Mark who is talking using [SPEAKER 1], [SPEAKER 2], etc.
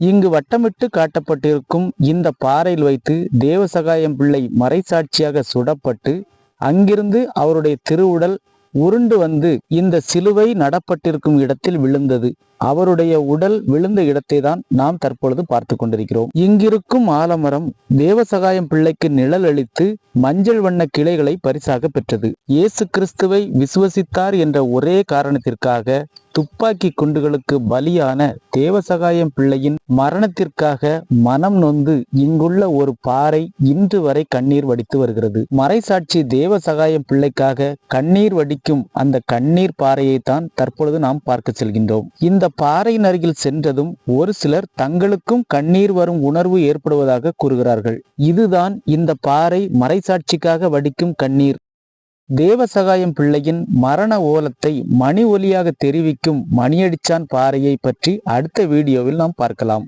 [SPEAKER 1] இங்கு வட்டமிட்டு காட்டப்பட்டிருக்கும் இந்த பாறையில் வைத்து தேவசகாயம் பிள்ளை மறைசாட்சியாக சுடப்பட்டு அங்கிருந்து அவருடைய திருவுடல் உருண்டு வந்து இந்த சிலுவை நடப்பட்டிருக்கும் இடத்தில் விழுந்தது. அவருடைய உடல் விழுந்த இடத்தை தான் நாம் தற்பொழுது பார்த்து கொண்டிருக்கிறோம். இங்கிருக்கும் ஆலமரம் தேவசகாயம் பிள்ளைக்கு நிழல் அளித்து மஞ்சள் வண்ண கிளைகளை பரிசாக பெற்றது. இயேசு கிறிஸ்துவை விசுவசித்தார் என்ற ஒரே காரணத்திற்காக துப்பாக்கி குண்டுகளுக்கு பலியான தேவசகாயம் பிள்ளையின் மரணத்திற்காக மனம் நொந்து இங்குள்ள ஒரு பாறை இன்று வரை கண்ணீர் வடித்து வருகிறது. மறைசாட்சி தேவசகாயம் பிள்ளைக்காக கண்ணீர் வடிக்கும் அந்த கண்ணீர் பாறையை தான் தற்பொழுது நாம் பார்க்க செல்கின்றோம். இந்த பாறையின் அருகில் சென்றதும் ஒரு சிலர் தங்களுக்கும் கண்ணீர் வரும் உணர்வு ஏற்படுவதாக கூறுகிறார்கள். இதுதான் இந்த பாறை மறைசாட்சிக்காக வடிக்கும் கண்ணீர். தேவசகாயம் பிள்ளையின் மரண ஓலத்தை மணி ஒலியாக தெரிவிக்கும் மணியடிச்சான் பாறையை பற்றி அடுத்த வீடியோவில் நாம் பார்க்கலாம்.